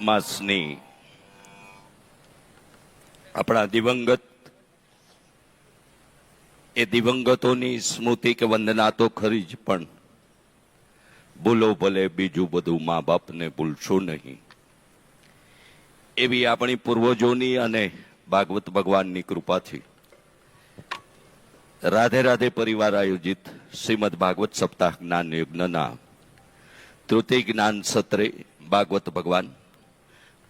માસની આપણા દિવંગત, એ દિવંગતોની સ્મૃતિ કે વંદના તો ખરી જ પણ. ભૂલો ભલે બીજું બધું મા બાપને ભૂલશો નહીં. એવી આપણી પૂર્વજોની અને ભાગવત ભગવાનની કૃપાથી રાધે રાધે પરિવાર આયોજિત શ્રીમદ ભાગવત સપ્તાહ જ્ઞાન યજ્ઞના તૃતીય જ્ઞાન સત્રે ભાગવત ભગવાન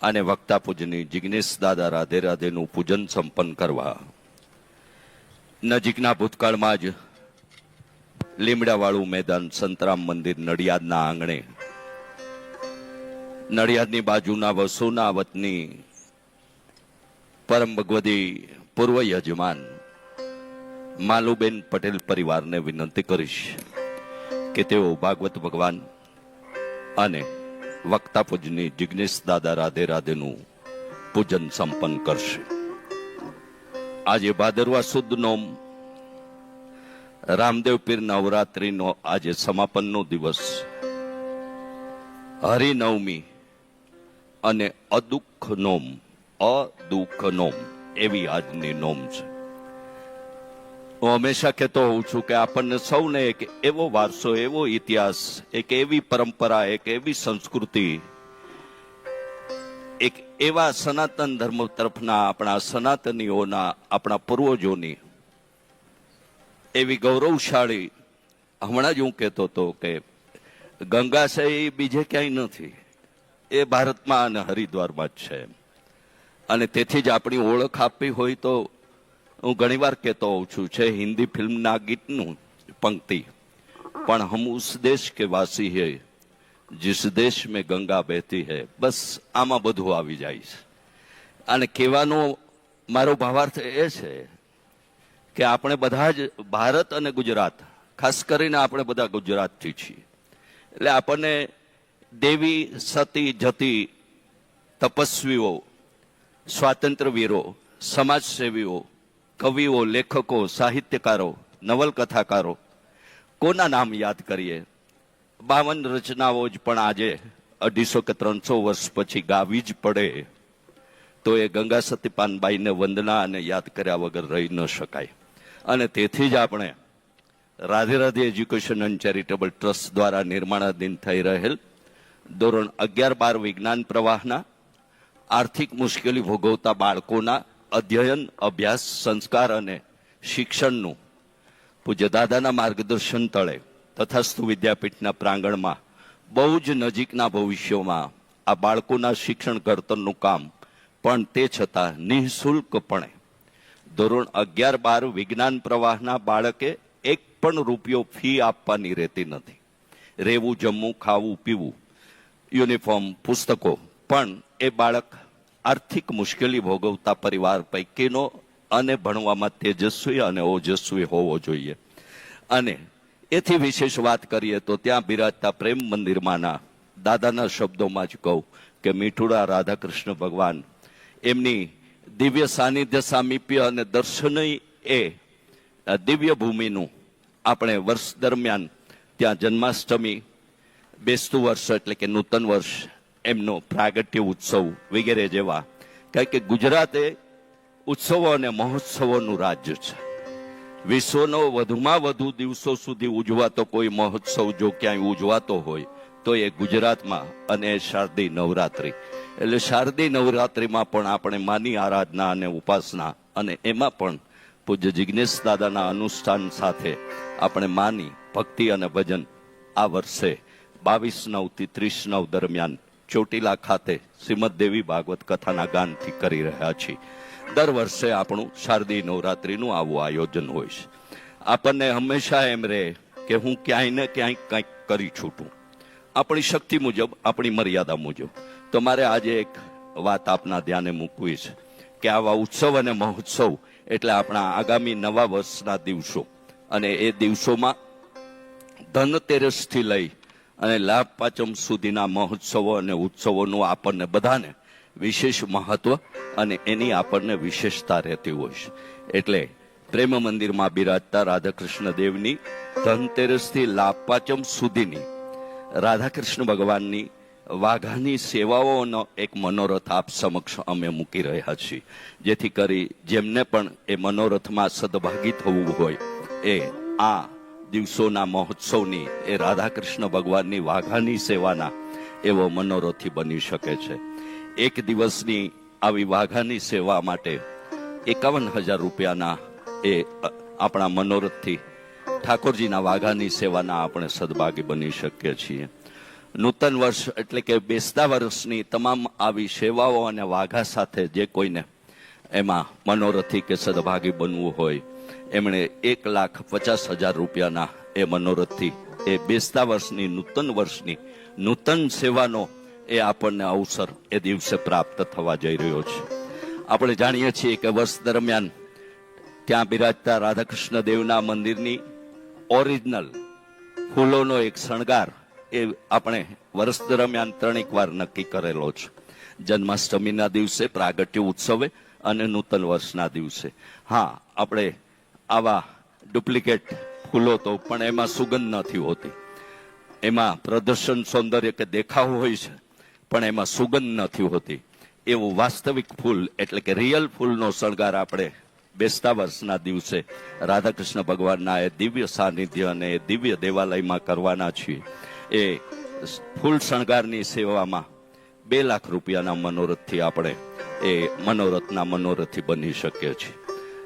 અને વક્તા પૂજની જિગ્નેશ દાદા રાધે રાધેનું પૂજન સંપન્ન કરવા. નજીકના ભૂતકાળમાં જ લીમડાવાળું મેદાન સંતરામ મંદિર નડિયાદના આંગણે. નડિયાદની બાજુના વસુના વતની પરમ ભગવતી પૂર્વ યજમાન માલુબેન પટેલ પરિવારને વિનંતી કરીશ કે તેઓ ભાગવત ભગવાન અને વક્તા પૂજની જિગ્નેશ દાદા રાધે રાધેનું પૂજન સંપન્ન કરશે. આજે ભાદરવા સુદ નોમ રામદેવ પીર નવરાત્રીનો આજે સમાપનનો દિવસ. હરિનવમી અને અદુઃખ નોમ અદુઃખ નોમ એવી આજની નોમ છે. હું હંમેશા કહેતો હોઉં છું કે આપણને સૌને એક એવો વારસો, એવો ઇતિહાસ, એક એવી પરંપરા, એક એવી સંસ્કૃતિ, એક એવા સનાતન ધર્મ તરફના આપણા સનાતનીઓના, આપણા પૂર્વજોની એવી ગૌરવશાળી, હમણાં જ હું કહેતો હતો કે ગંગાશય બીજે ક્યાંય નથી. એ ભારતમાં અને હરિદ્વારમાં જ છે. અને તેથી જ આપણી ઓળખ આપવી હોય તો હું ઘણીવાર કહેતો હોઉં છું, છે હિન્દી ફિલ્મના ગીતનું પંક્તિ. પણ હમ ઉસ દેશ કે વાસી હે, જીસ દેશ મેં ગંગા બહેતી હે. બસ આમાં બધું આવી જાય છે. અને કહેવાનો મારો ભાવાર્થ એ છે કે આપણે બધા જ ભારત અને ગુજરાત, ખાસ કરીને આપણે બધા ગુજરાતથી છીએ. એટલે આપણને દેવી, સતી, જતી, તપસ્વીઓ સ્વાતંત્ર્ય વીરો સમાજસેવીઓ કવિઓ, લેખકો, સાહિત્યકારો, નવલકથાકારો, કોના નામ યાદ કરીએ? બાવન રચનાઓ જ પણ આજે અઢીસો કે ત્રણસો વર્ષ પછી ગાવી જ પડે. તો એ ગંગા સતીપાનબાઈને વંદના અને યાદ કર્યા વગર રહી ન શકાય. અને તેથી જ આપણે Radhe Radhe education and charitable trust દ્વારા નિર્માણાધીન થઈ રહેલ ધોરણ અગિયાર બાર વિજ્ઞાન પ્રવાહના આર્થિક મુશ્કેલી ભોગવતા બાળકોના અધ્યયન, અભ્યાસ, સંસ્કાર અને શિક્ષણનું પૂજ્ય દાદાના માર્ગદર્શન તળે તથાસ્તુ વિદ્યાપીઠના પ્રાંગણમાં બહુ જ નજીકના ભવિષ્યમાં આ બાળકોના શિક્ષણ ઘડતરનું કામ પણ તે છતાં નિઃશુલ્કપણે. ધોરણ અગિયાર બાર વિજ્ઞાન પ્રવાહના બાળકે એક પણ રૂપિયો ફી આપવાની રહેતી નથી. રહેવું, જમવું, ખાવું, પીવું, યુનિફોર્મ, પુસ્તકો પણ એ બાળક આર્થિક મુશ્કેલી ભોગવતા પરિવાર પૈકીનો અને ભણવામાં તેજસ્વી અને ઓજસ્વી હોવો જોઈએ. અને એથી વિશેષ વાત કરીએ તો ત્યાં બિરાજતા પ્રેમ મંદિરમાંના દાદાના શબ્દોમાં જ કહું કે મીઠુડા રાધાકૃષ્ણ ભગવાન, એમની દિવ્ય સાનિધ્ય સામીપ્ય અને દર્શન એ દિવ્ય ભૂમિનું આપણે વર્ષ દરમિયાન ત્યાં જન્માષ્ટમી, બેસતું વર્ષ એટલે કે નૂતન વર્ષ એમનો પ્રાગટ્ય ઉત્સવ વગેરે જેવા. કારણ કે ગુજરાત એ ઉત્સવો અને મહોત્સવોનું રાજ્ય છે. વિશ્વનો વધુમાં વધુ દિવસો સુધી ઉજવાતો કોઈ મહોત્સવ જો ક્યાંય ઉજવાતો હોય, તો એ ગુજરાતમાં અને એ શારદીય નવરાત્રિ. એટલે શારદી નવરાત્રિમાં પણ આપણે માની આરાધના અને ઉપાસના અને એમાં પણ પૂજ્ય જિજ્ઞેશ દાદાના અનુષ્ઠાન સાથે આપણે માની ભક્તિ અને ભજન આ વર્ષે બાવીસ નવથી ત્રીસ નવ દરમિયાન ચોટીલા ખાતે શ્રીમદ દેવી ભાગવત કથાના ગાનથી કરી રહ્યા છીએ. દર વર્ષે આપણું શારદીય નવરાત્રિનું આવું આયોજન હોય છે. આપણને હંમેશા એમ રહે કે હું ક્યાંય ને ક્યાંય કંઈક કરી છૂટું. આપણી શક્તિ મુજબ, આપણી મર્યાદા મુજબ. તો મારે આજે એક વાત આપના ધ્યાને મૂકવી છે કે આવા ઉત્સવ અને મહોત્સવ એટલે આપણા આગામી નવા વર્ષના દિવસો. અને એ દિવસોમાં ધનતેરસથી લઈ અને લાભ પાંચમ સુધીના મહોત્સવો અને ઉત્સવોનું આપણને બધાને વિશેષ મહત્વ અને એની આપણને વિશેષતા રહેતી હોય છે. એટલે પ્રેમ મંદિરમાં બિરાજતા રાધાકૃષ્ણ દેવની ધનતેરસથી લાભ પાંચમ સુધીની રાધાકૃષ્ણ ભગવાનની વાઘાની સેવાઓનો એક મનોરથ આપ સમક્ષ અમે મૂકી રહ્યા છીએ. જેથી કરી જેમને પણ એ મનોરથમાં સદભાગી થવું હોય એ આ દિવસોના મહોત્સવની, એ રાધાકૃષ્ણ ભગવાનની વાઘાની સેવાના એવો મનોરથી બની શકે છે. એક દિવસની આવી વાઘાની સેવા માટે એકાવન હજાર રૂપિયાના એ આપણા મનોરથથી ઠાકોરજીના વાઘાની સેવાના આપણે સદભાગી બની શકીએ છીએ. નૂતન વર્ષ એટલે કે બેસતા વર્ષની તમામ આવી સેવાઓ અને વાઘા સાથે જે કોઈને એમાં મનોરથી કે સદભાગી બનવું હોય એમણે એક લાખ પચાસ હજાર રૂપિયાના એ મનોરથથી, એ બેસતા વર્ષની નૂતન વર્ષની નૂતન સેવાનો એ આપણને અવસર એ દિવસે પ્રાપ્ત થવા જઈ રહ્યો છે. આપણે જાણીએ છીએ કે વર્ષ દરમિયાન ત્યાં બિરાજતા રાધાકૃષ્ણ દેવના મંદિરની ઓરિજિનલ ફૂલોનો એક શણગાર એ આપણે વર્ષ દરમિયાન ત્રણેક વાર નક્કી કરેલો છે. જન્માષ્ટમીના દિવસે પ્રાગટ્ય ઉત્સવે અને નૂતન વર્ષના દિવસે. હા, આપણે આવા ડુપ્લિકેટ ફૂલો તો પણ એમાં સુગંધ નથી હોતી. એમાં પ્રદર્શન સૌંદર્ય કે દેખાવ હોય છે, પણ એમાં સુગંધ નથી હોતી. એવું વાસ્તવિક ફૂલ, એટલે કે રિયલ ફૂલનો શણગાર આપણે બેસતા વર્ષના દિવસે રાધાકૃષ્ણ ભગવાનના એ દિવ્ય સાનિધ્ય અને એ દિવ્ય દેવાલયમાં કરવાના છીએ. એ ફૂલ શણગારની સેવામાં બે લાખ રૂપિયાના મનોરથથી આપણે એ મનોરથના મનોરથી બની શકીએ છીએ.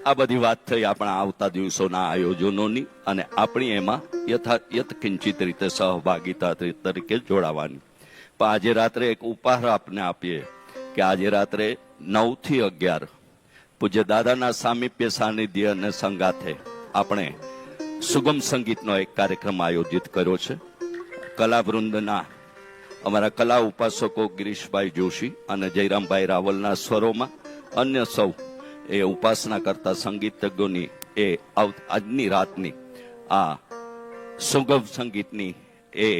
આ બધી વાત થઈ આપણા આવતા દિવસોના આયોજનોની અને આપણી એમાં યથાયથ કિંચિત રીતે સહભાગીતા તરીકે જોડાવાની. પણ આજે રાત્રે એક ઉપહાર આપને આપીએ કે આજે રાત્રે નવથી અગિયાર પૂજ્ય દાદાના સામીપ્ય સાનિધ્ય અને સંગાથે આપણે સુગમ સંગીતનો એક કાર્યક્રમ આયોજિત કર્યો છે. કલાવૃંદના અમારા કલા ઉપાસકો ગિરીશભાઈ જોશી અને જયરામભાઈ રાવલના સ્વરોમાં અન્ય સૌ એ ઉપાસના કરતા સંગીતજ્ઞોની એ આજની રાતની આ સુગમ સંગીતની એ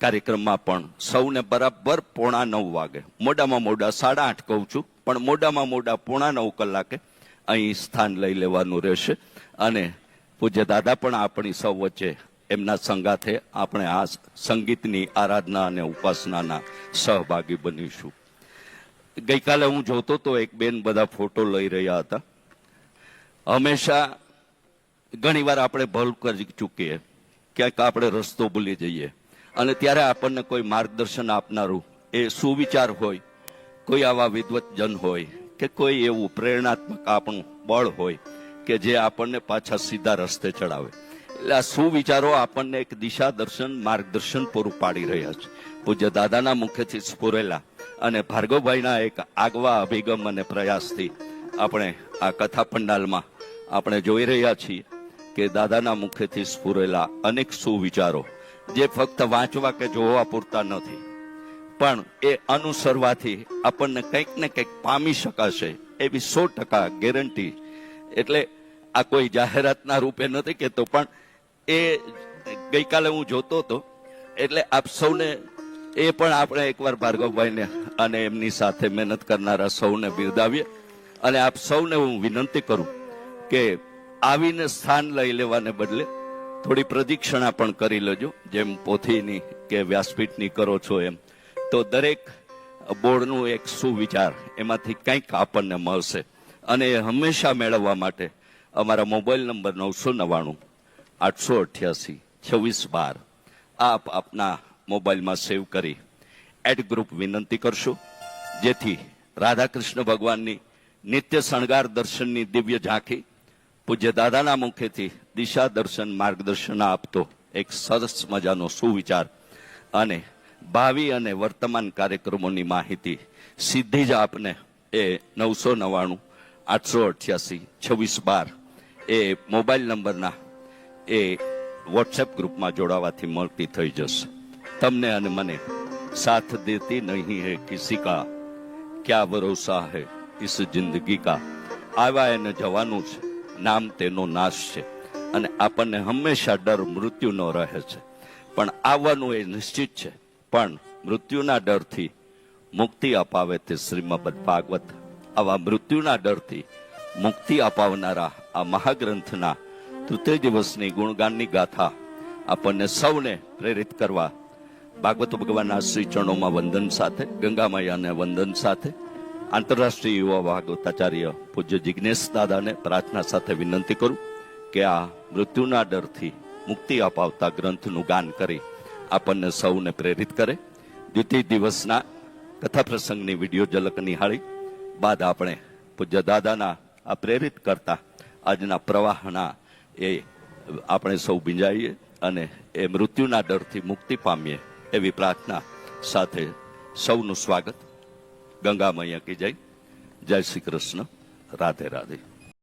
કાર્યક્રમમાં પણ સૌને બરાબર પોણા નવ વાગે. મોડામાં મોડા સાડા આઠ કહું છું, પણ મોડામાં મોડા પોણા નવ કલાકે અહીં સ્થાન લઈ લેવાનું રહેશે. અને પૂજ્ય દાદા પણ આપણી સૌ વચ્ચે એમના સંગાથે આપણે આ સંગીતની આરાધના અને ઉપાસનાના સહભાગી બનીશું. ગઈકાલે હું જોતો તો એક બેન બધા ફોટો લઈ રહ્યા હતા. હંમેશા ઘણીવાર આપણે ભૂલ કરી ચૂકીએ. ક્યાંક આપણે રસ્તો ભૂલી જઈએ. અને ત્યારે આપણને કોઈ માર્ગદર્શન આપનારું એ સુવિચાર હોય, કોઈ આવા વિદ્વતજન હોય, કે કોઈ એવું પ્રેરણાત્મક આપણું બળ હોય, કે જે આપણને પાછા સીધા રસ્તે ચડાવે. એટલે આ સુવિચારો આપણને એક દિશા દર્શન, માર્ગદર્શન પૂરું પાડી રહ્યા છે. પૂજ્ય દાદાના મુખેથી સ્ફુરેલા અને ભાર્ગવભાઈના એક આગવા અભિગમ અને પ્રયાસથી આપણે આ કથા પંડાલમાં આપણે જોઈ રહ્યા છીએ કે દાદાના મુખેથી સ્ફુરેલા અનેક સુવિચારો જે ફક્ત વાંચવા કે જોવા પૂરતા નથી. પણ એ અનુસરવાથી આપણને કંઈક ને કંઈક પામી શકાશે એવી સો ટકા ગેરંટી. એટલે આ કોઈ જાહેરાતના રૂપે નથી કહેતો પણ એ ગઈકાલે હું જોતો હતો, એટલે આપ સૌને એ પણ આપણે એકવાર ભાર્ગવભાઈને અને એમની સાથે મહેનત કરનારા સૌને બિરદાવીએ. અને આપ સૌને હું વિનંતી કરું કે આવીને સ્થાન લઈ લેવાને બદલે થોડી પ્રદિક્ષણા પણ કરી લેજો. જેમ પોથીની કે વ્યાસપીઠની કરો છો એમ. તો દરેક બોર્ડનું એક સુવિચાર એમાંથી કંઈક આપણને મળશે. અને એ હંમેશા મેળવવા માટે અમારા મોબાઈલ નંબર નવસો નવ્વાણું, આઠસો અઠ્યાસી, છવ્વીસ બાર. આપ આપના મોબાઈલમાં સેવ કરી એડ ગ્રુપ વિનંતી કરશું. જેથી રાધાકૃષ્ણ ભગવાનની નિત્ય શણગાર દર્શનની દિવ્ય ઝાંખી પૂજ્ય દાદાના મુખેથી દિશા દર્શન માર્ગદર્શન આપતો એક સરસ મજાનો સુવિચાર અને ભાવિ અને વર્તમાન કાર્યક્રમોની માહિતી સીધી જ આપને એ નવસો નવ્વાણું, આઠસો અઠ્યાસી, છવ્વીસ બાર એ મોબાઈલ નંબરના એ વોટ્સએપ ગ્રુપમાં જોડાવાથી મળતી થઈ જશે. તમને અને મને સાથ દેતી નહીં હે કિસી કા? ક્યા ભરોસા હે ઇસ જિંદગી કા? આવ્યા એને જવાનું છે, નામ તેનો નાશ છે અને આપણને હંમેશા ડર મૃત્યુનો રહે છે. પણ આવવાનું એ નિશ્ચિત છે, પણ મૃત્યુના ડરથી મુક્તિ અપાવે તે શ્રીમદ ભાગવત. આવા મૃત્યુના ડરથી મુક્તિ અપાવનારા આ મહાગ્રંથના તૃતીય દિવસની ગુણગાનની ગાથા આપણને સૌને પ્રેરિત કરવા ભાગવત ભગવાનના શ્રી ચરણોમાં વંદન સાથે ગંગા મૈયાને વંદન સાથે, આંતરરાષ્ટ્રીય યુવા ભાગવતાચાર્ય પૂજ્ય જિજ્ઞેશ દાદાને પ્રાર્થના સાથે વિનંતી કરું કે આ મૃત્યુના ડરથી મુક્તિ અપાવતા ગ્રંથનું ગાન કરી આપણને સૌને પ્રેરિત કરે. દ્વિતીય દિવસના કથા પ્રસંગની વીડિયો ઝલક નિહાળી, બાદ આપણે પૂજ્ય દાદાના આ પ્રેરિત કરતા આજના પ્રવાહના એ આપણે સૌ ભીંજાઈએ અને એ મૃત્યુના ડરથી મુક્તિ પામીએ. એવી પ્રાર્થના સાથે સૌનું સ્વાગત. ગંગા કી જય જય શ્રી કૃષ્ણ. રાધે રાધે.